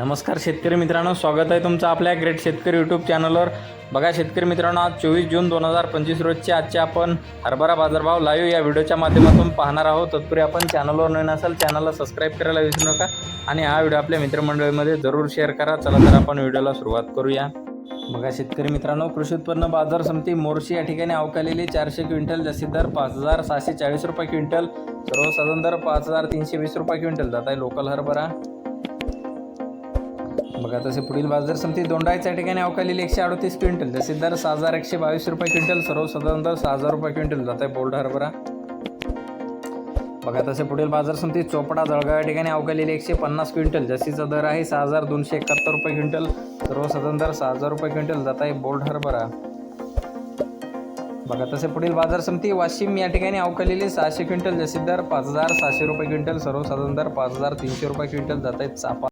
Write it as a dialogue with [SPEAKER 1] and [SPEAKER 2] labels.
[SPEAKER 1] नमस्कार शेतकरी मित्रांनो स्वागत आहे तुमचं आपल्या ग्रेट शेतकरी यूट्यूब चॅनलवर बघा शेतकरी मित्रांनो आज चोवीस जून दोन हजार पंचवीस रोजचे आजचे आपण हरभरा बाजारभाव लाईव्ह या व्हिडिओच्या माध्यमातून पाहणार आहोत. तत्पूर्वी आपण चॅनलवर नवीन असाल चॅनलला सबस्क्राईब करायला विसरू नका आणि हा व्हिडिओ आपल्या मित्रमंडळीमध्ये जरूर शेअर करा. चला तर आपण व्हिडिओला सुरुवात करूया. बघा शेतकरी मित्रांनो कृषी उत्पन्न बाजार समिती मोर्शी या ठिकाणी अवकालेली चारशे क्विंटल जास्तीत दर पाच हजार सहाशे चाळीस रुपये क्विंटल सर्वसाधारण दर पाच हजार तीनशे वीस रुपये क्विंटल. जात आहे लोकल हरभरा. बघा तसे पुढील बाजार समिती दोंडाईच्या ठिकाणी अवकालेली एकशे अडतीस क्विंटल. तसे दर सहा हजार एकशे बावीस रुपये क्विंटल सर्वसाधारण दर सहा हजार रुपये क्विंटल. जात आहे बोल्ड हरभरा. बघा तसे पुढील बाजार समिती चोपडा जळगाव या ठिकाणी अवकालेली एकशे पन्नास क्विंटल. जसीचा दर आहे सहा हजार दोनशे एकाहत्तर रुपये क्विंटल सर्वसाधारण दर सहा हजार रुपये क्विंटल. जात आहे बोल्ड हरभरा. बघा तसे पुढील बाजार समिती वाशिम या ठिकाणी अवकालेली सहाशे क्विंटल. जसे दर पाच हजार सहाशे रुपये क्विंटल सर्वसाधारण दर पाच हजार तीनशे रुपये क्विंटल. जात आहेत चापा.